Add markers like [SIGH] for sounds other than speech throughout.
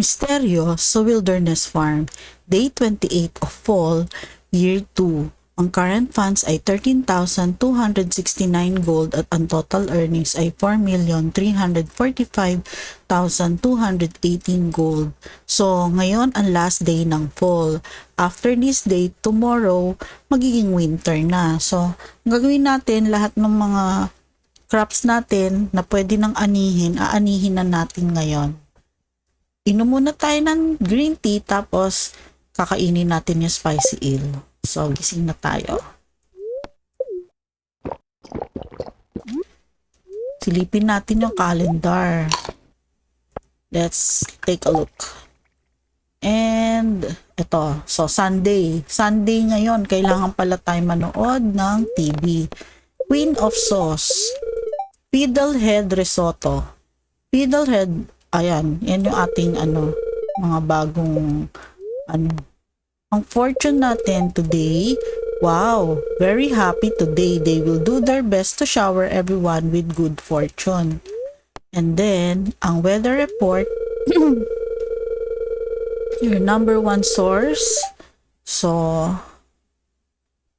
Misteryo sa Wilderness Farm, Day 28 of Fall, Year 2. Ang current funds ay 13,269 gold at ang total earnings ay 4,345,218 gold. So, ngayon ang last day ng fall. After this day, tomorrow, magiging winter na. So, gagawin natin lahat ng mga crops natin na pwede nang anihin, aanihin na natin ngayon inom muna tayo ng green tea tapos kakainin natin yung spicy eel. So, gising na tayo. Silipin natin yung calendar. Let's take a look. And, ito. So, Sunday. Sunday ngayon, kailangan pala tayo manood ng TV. Queen of Sauce. Fiddlehead Risotto. Fiddlehead ayan, yan yung ating ano, mga bagong ano. Ang fortune natin today, wow, very happy today. They will do their best to shower everyone with good fortune. And then, ang weather report, [CLEARS THROAT] your number one source. So,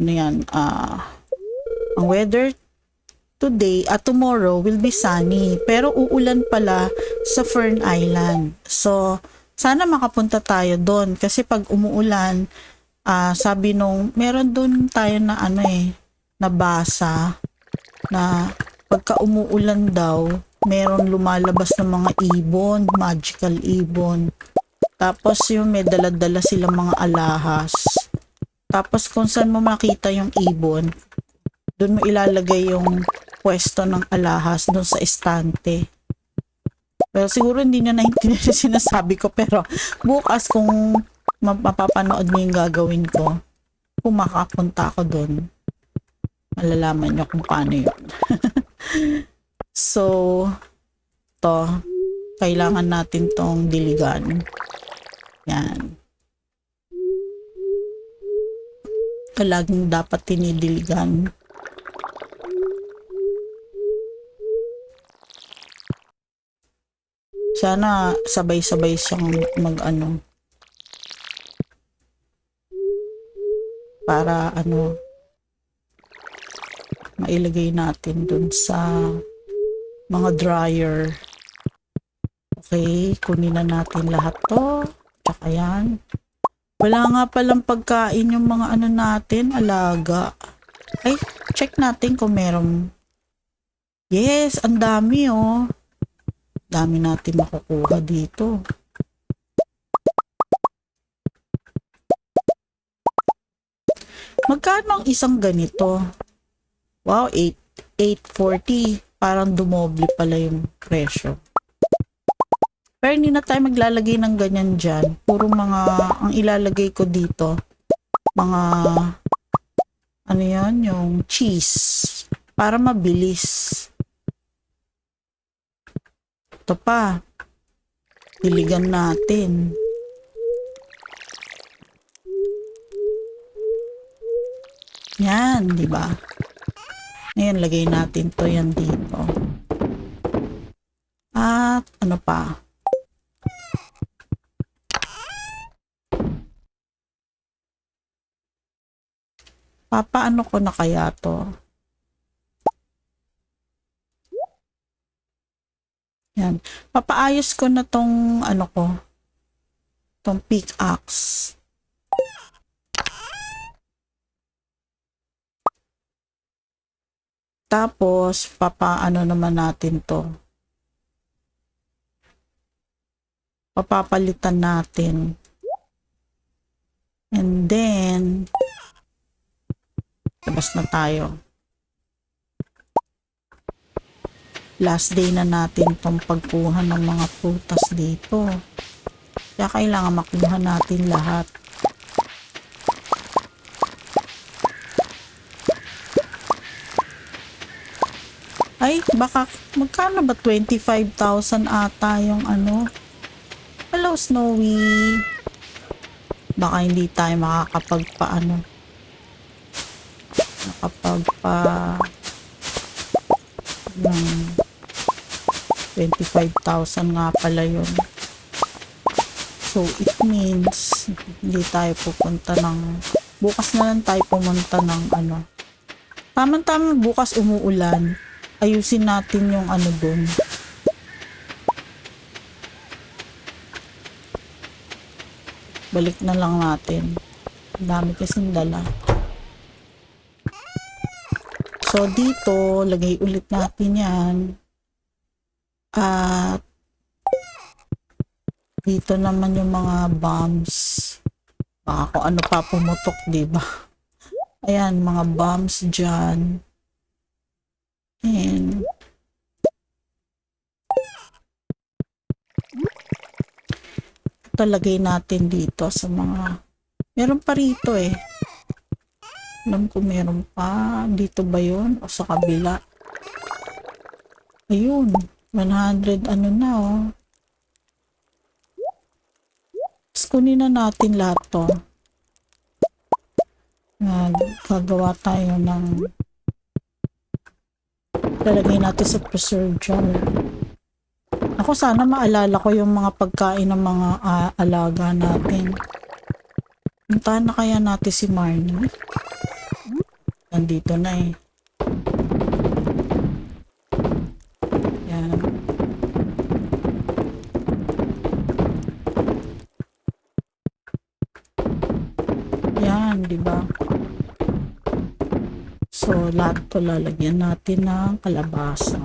ano yan, ah, ang weather today at tomorrow will be sunny pero uulan pala sa Fern Island. So, sana makapunta tayo doon kasi pag umuulan, uh, sabi nung meron doon tayo na ano eh, nabasa na pagka umuulan daw, meron lumalabas ng mga ibon, magical ibon. Tapos yung may dala-dala silang mga alahas. Tapos kung saan mo makita yung ibon, doon mo ilalagay yung pwesto ng alahas doon sa estante. Well, siguro hindi niya naintindihan yung sinasabi ko pero bukas kung mapapanood niyo yung gagawin ko, kung makapunta ako doon, malalaman niyo kung paano yun. [LAUGHS] so, to, kailangan natin tong diligan. Yan. Laging dapat tinidiligan Sana sabay-sabay siyang mag-ano. Para ano, mailagay natin dun sa mga dryer. Okay, kunin na natin lahat to. Tsaka yan. Wala nga palang pagkain yung mga ano natin, alaga. Ay, check natin kung meron. Yes, ang dami oh dami natin makukuha dito. Magkano ang isang ganito? Wow, 8, 840. Parang dumoble pala yung presyo. Pero hindi na tayo maglalagay ng ganyan dyan. Puro mga, ang ilalagay ko dito, mga, ano yan, yung cheese. Para mabilis. Ito pa. Diligan natin. Yan, di ba? Ngayon, lagay natin to yan dito. At ano pa? Papaano ko na kaya to? Yan. Papaayos ko na tong ano ko. Tong pickaxe. Tapos, papaano naman natin to. Papapalitan natin. And then, labas na tayo. Last day na natin tong pagkuha ng mga prutas dito. Kaya kailangan makuha natin lahat. Ay, baka magkano ba 25,000 ata yung ano? Hello, Snowy. Baka hindi tayo makakapagpaano. Nakapagpa ng 25,000 nga pala yun. So, it means, hindi tayo pupunta ng, bukas na lang tayo pumunta ng ano. Tama-tama bukas umuulan. Ayusin natin yung ano dun. Balik na lang natin. Dami kasing dala. So, dito, lagay ulit natin yan. At, dito naman yung mga bombs. Baka kung ano pa pumutok, di ba? Ayan, mga bombs dyan. And, ito natin dito sa mga, meron pa rito eh. Alam ko meron pa. Dito ba yun? O sa kabila? Ayun. 100 ano na oh. Tapos kunin na natin lahat to. Gagawa tayo ng lalagay natin sa preserve jar. Ako sana maalala ko yung mga pagkain ng mga ah, alaga natin. Puntahan na kaya natin si Marnie. Nandito na eh. Lahat to lalagyan natin ng kalabasa.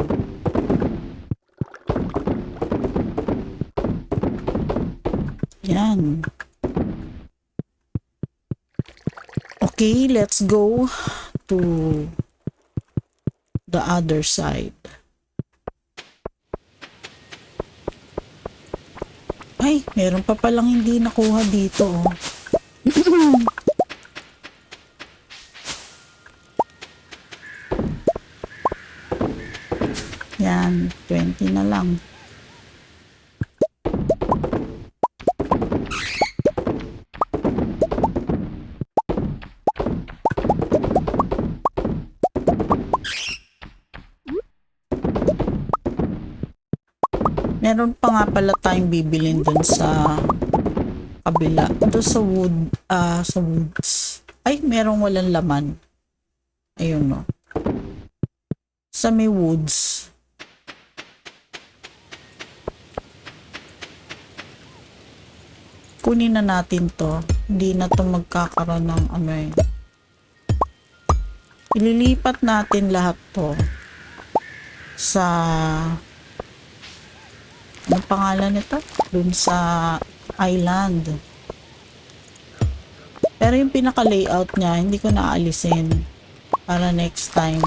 Yan. Okay, let's go to the other side. Ay, meron pa palang hindi nakuha dito. Oh. [CLEARS THROAT] [LAUGHS] lang. Meron pa nga pala tayong bibilin dun sa kabila. Doon sa wood, ah, sa woods. Ay, merong walang laman. Ayun no. Sa may woods. Kunin na natin to. Hindi na to magkakaroon ng ano eh. Ililipat natin lahat to sa ano pangalan nito? Dun sa island. Pero yung pinaka-layout niya, hindi ko naalisin. Para next time.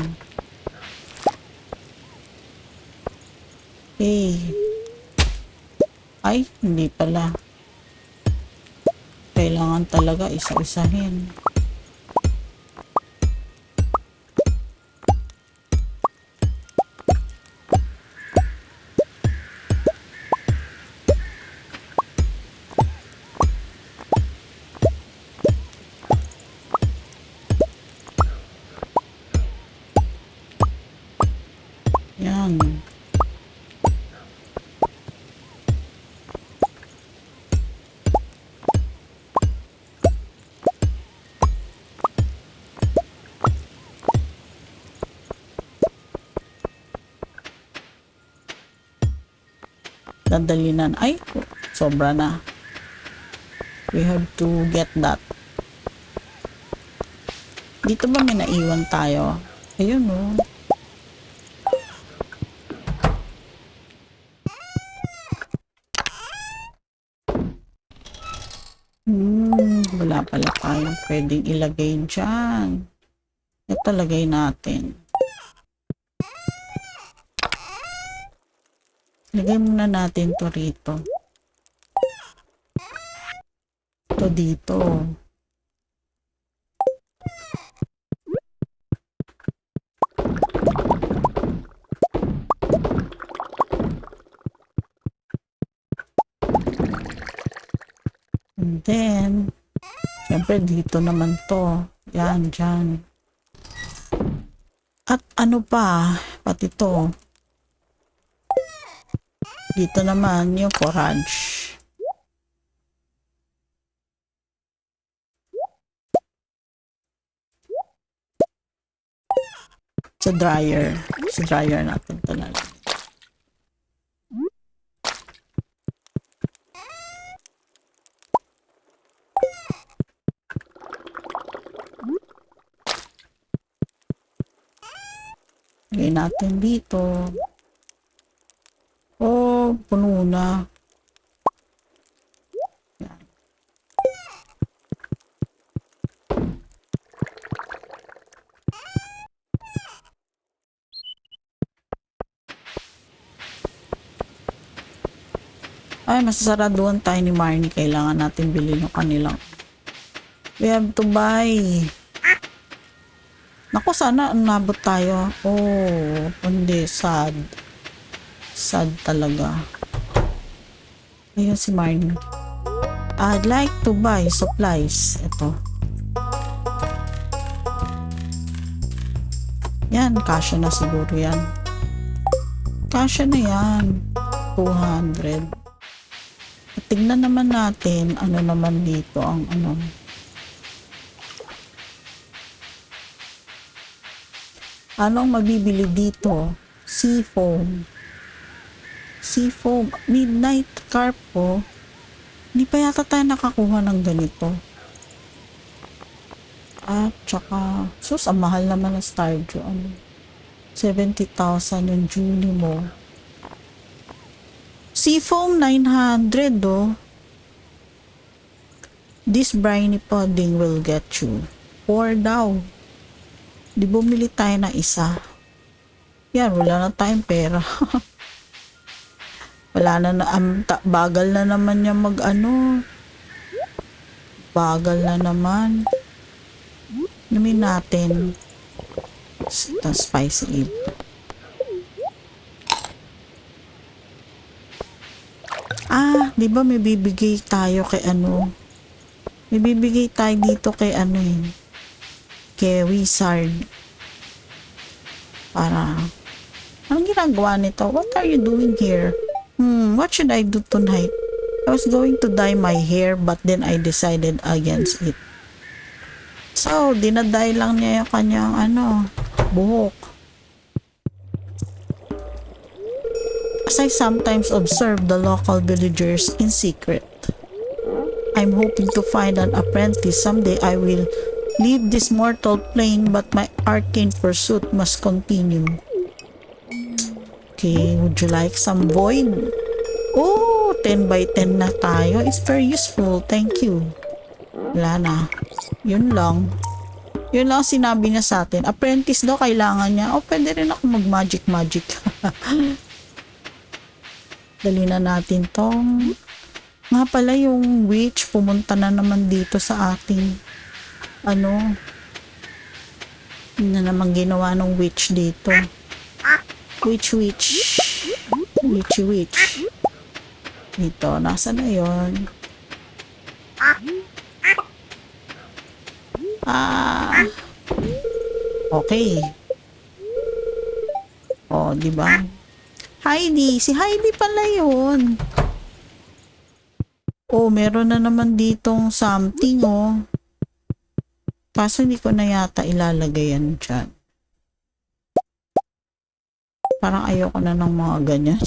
Okay. Ay, hindi pala. Kailangan talaga isa-isahin. Dadalinan. Ay, sobra na. We have to get that. Dito ba may naiwan tayo? Ayun oh. Hmm, wala pala tayong pwedeng ilagay dyan. Ito lagay natin. Lagay muna natin to rito. Ito dito. And then, syempre dito naman to. Yan, dyan. At ano pa, pati to. Dito naman yung forage. Sa dryer. Sa dryer natin ito na lang. Natin dito. Oh, puno na. Ay, masasaraduhan tayo ni Marnie. Kailangan natin bilhin yung kanilang. We have to buy. Naku, sana nabot tayo. Oh, hindi. Sad. Sad talaga. Ayun si Marnie. I'd like to buy supplies. Ito. Yan, kasya na siguro yan. Kasya na yan. 200. At tignan naman natin ano naman dito ang ano. Anong mabibili dito? Seafoam. Seafoam. Midnight carp po. Hindi pa yata tayo nakakuha ng ganito. At saka, sus, ang mahal naman ng Stardew. Ano? 70,000 yung Julie mo. Seafoam 900 oh. This briny pudding will get you. Four daw. Di bumili tayo ng isa. Yan, wala na tayong pera. [LAUGHS] wala na na, um, ta- bagal na naman niya mag ano. Bagal na naman. Namin natin. Ito, spicy ib. Ah, di ba may bibigay tayo kay ano? May bibigay tayo dito kay ano eh. Kay Wizard. Para, anong ginagawa nito? What are you doing here? Hmm, what should I do tonight? I was going to dye my hair but then I decided against it. So, dinaday lang niya yung kanyang ano, buhok. As I sometimes observe the local villagers in secret. I'm hoping to find an apprentice. Someday I will leave this mortal plane but my arcane pursuit must continue. Okay, would you like some void? Oh, 10 by 10 na tayo. It's very useful. Thank you. Wala na. Yun lang. Yun lang sinabi niya sa atin. Apprentice daw kailangan niya. Oh, pwede rin ako mag-magic magic. [LAUGHS] Dali na natin tong nga pala yung witch pumunta na naman dito sa ating ano na naman ginawa ng witch dito witch witch. Witchy witch. Dito nasa na yon ah. Okay. Oh di ba? Heidi si Heidi pala yun. Oh, meron na naman ditong something, oh. Kaso hindi ko na yata ilalagay yan dyan. Parang ayoko na ng mga ganyan.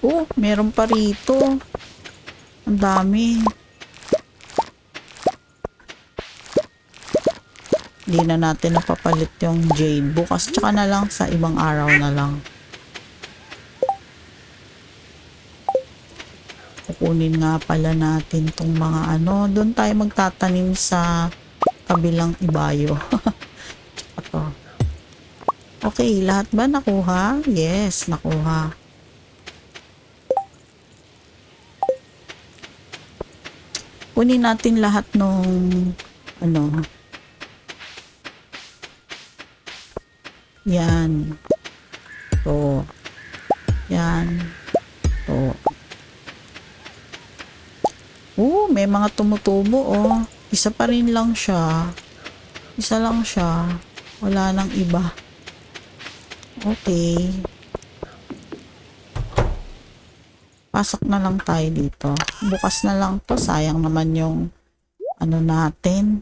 [LAUGHS] oh, meron pa rito. Ang dami. Hindi na natin napapalit yung jade. Bukas tsaka na lang sa ibang araw na lang. kukunin nga pala natin tong mga ano. Doon tayo magtatanim sa kabilang ibayo. [LAUGHS] Okay, lahat ba nakuha? Yes, nakuha. Kunin natin lahat nung ano. Yan. To. Yan. To. Oh, may mga tumutubo oh. Isa pa rin lang siya. Isa lang siya. Wala nang iba. Okay. Pasok na lang tayo dito. Bukas na lang to. Sayang naman yung ano natin.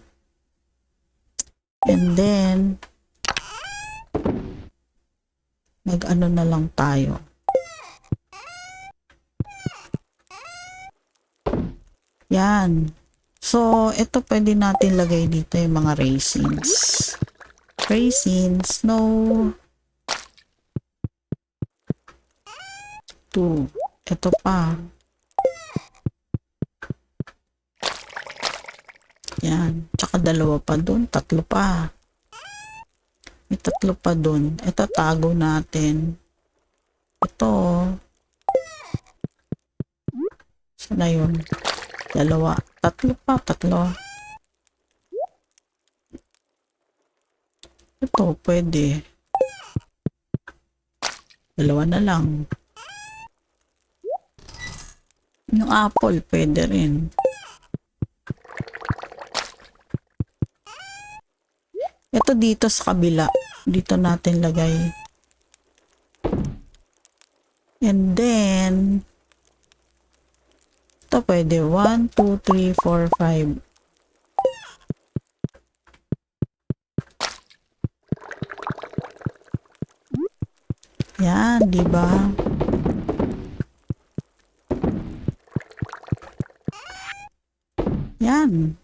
And then, mag-ano na lang tayo. Yan. So, ito pwede natin lagay dito yung mga raisins. Raisins, no. Two. Ito pa. Yan. Tsaka dalawa pa dun. Tatlo pa. May tatlo pa dun. Ito tago natin. Ito. Saan na yun? Dalawa. Tatlo pa. Tatlo. Ito, pwede. Dalawa na lang. Yung apple, pwede rin. Ito dito sa kabila. Dito natin lagay. And then, ito pwede. 1, 2, 3, 4, 5. Yan, di ba? Yan.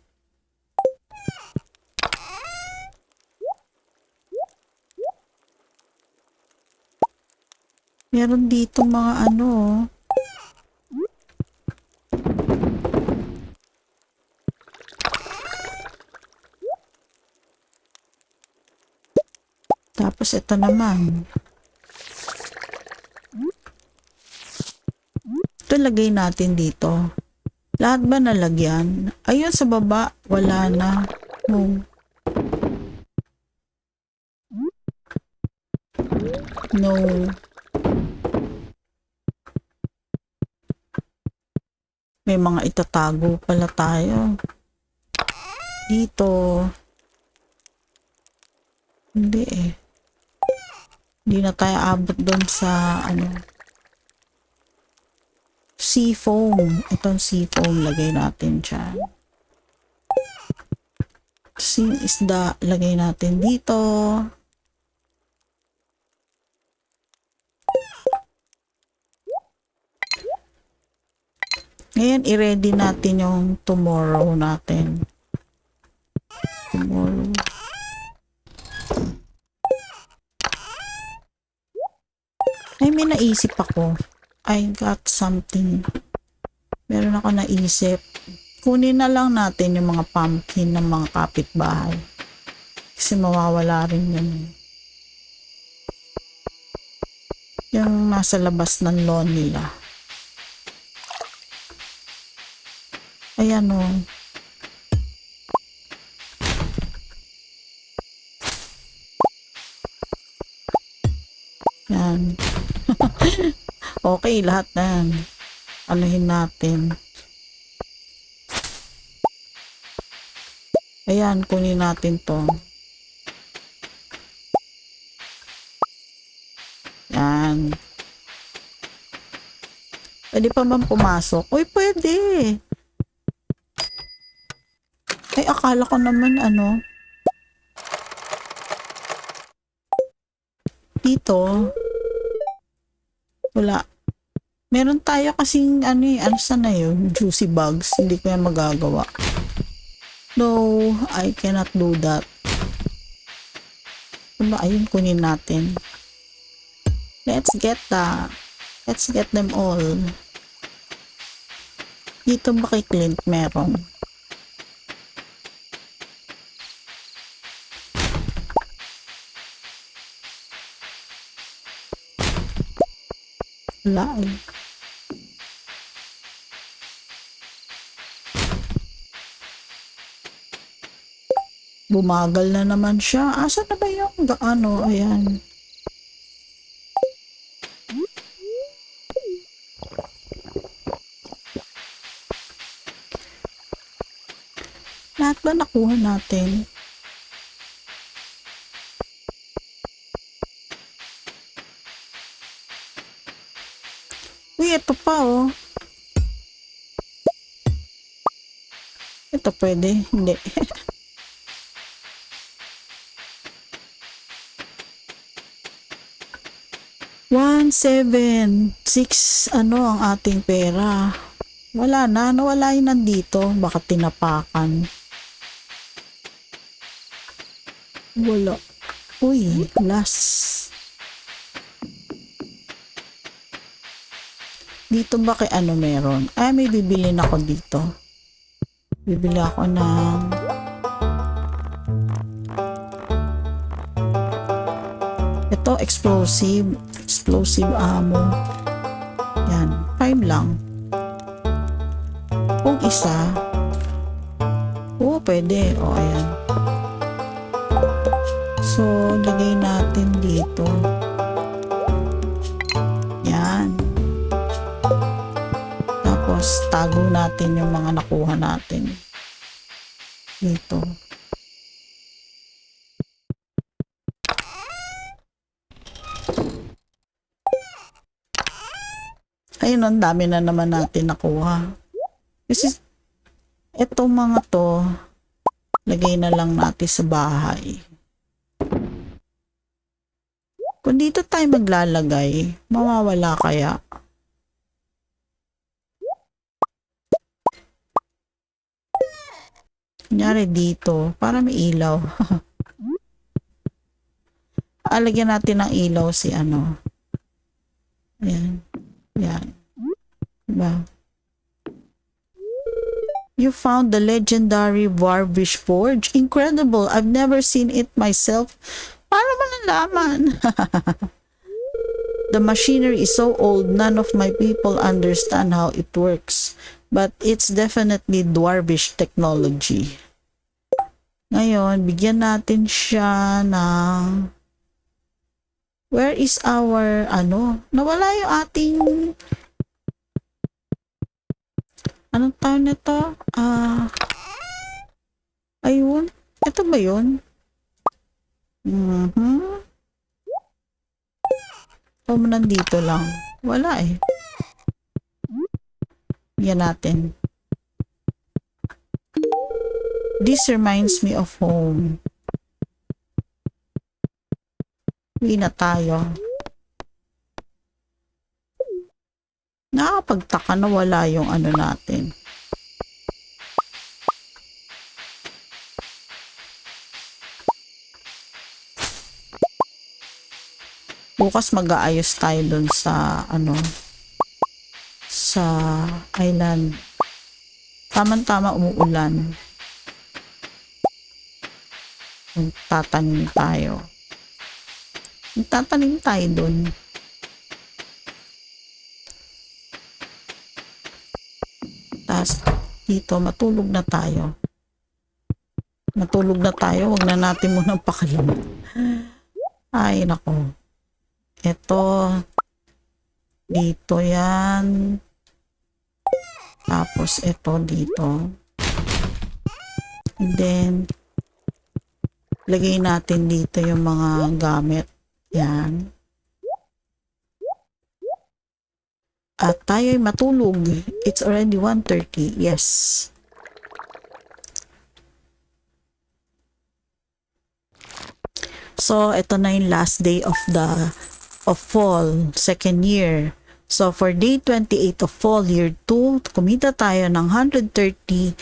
Meron dito mga ano. oh. Tapos ito naman. Ito lagay natin dito. Lahat ba nalagyan? Ayun sa baba, wala na. No. No. May mga itatago pala tayo. Dito. Hindi eh. Hindi na tayo abot doon sa ano. Sea foam. Itong sea foam lagay natin dyan. Sea isda lagay natin dito. Ngayon, i-ready natin yung tomorrow natin. Tomorrow. Ay, may naisip ako. I got something. Meron ako naisip. Kunin na lang natin yung mga pumpkin ng mga kapitbahay. Kasi mawawala rin yun. Yung nasa labas ng lawn nila. Ayan o. Yan. Okay, lahat na yan. Anuhin natin. Ayan, kunin natin to. Yan. Pwede pa man pumasok? Uy, pwede. Ay, akala ko naman ano. Dito. Wala. Meron tayo kasing ano eh, ano sana yun? Juicy bugs. Hindi ko yan magagawa. No, I cannot do that. Ano, ayun, kunin natin. Let's get that. Let's get them all. Dito ba kay Clint meron? Wala eh. Bumagal na naman siya. Asa na ba yung ano? Ayan. Lahat ba nakuha natin? Uy, ito pa oh. Ito pwede. Hindi. [LAUGHS] yan, 7. 6, ano ang ating pera. Wala na, nawala yun nandito. Baka tinapakan. Wala. Uy, last. Dito ba kay ano meron? Ay, may bibilin ako dito. Bibili ako ng ito explosive explosive ammo. Yan 5 lang. Kung isa oo pwede. O ayan. So lagay natin dito. Yan. Tapos tago natin yung mga nakuha natin. Dito ayun ang dami na naman natin nakuha kasi etong mga to lagay na lang natin sa bahay kung dito tayo maglalagay mawawala kaya Kunyari dito, para may ilaw. [LAUGHS] Alagyan natin ng ilaw si ano. Ayan. Ayan. Diba? You found the legendary Warvish Forge? Incredible! I've never seen it myself. Paano mo [LAUGHS] the machinery is so old, none of my people understand how it works. But it's definitely Dwarvish technology. Ngayon, bigyan natin siya ng Where is our ano? Nawala yung ating Anong tawag nito? Ah Ayun. Ito ba yun? Mhm. O nandito lang. Wala eh. Yan natin. This reminds me of home. Uwi na tayo. Nakakapagtaka na wala yung ano natin. Bukas mag-aayos tayo dun sa ano sa island. Tama-tama umuulan. Tatanim tayo. Tatanim tayo dun. Tapos dito matulog na tayo. Matulog na tayo, wag na natin munang pakalim. Ay, nako. Ito, dito yan. Tapos ito dito. And then, lagay natin dito yung mga gamit. Yan. At tayo'y matulog. It's already 1.30. Yes. So, ito na yung last day of the of fall, second year. So, for day 28 of fall, year 2, kumita tayo ng 130,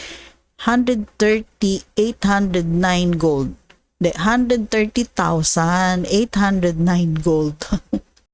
130, 809 gold. De, 130,809 gold. [LAUGHS]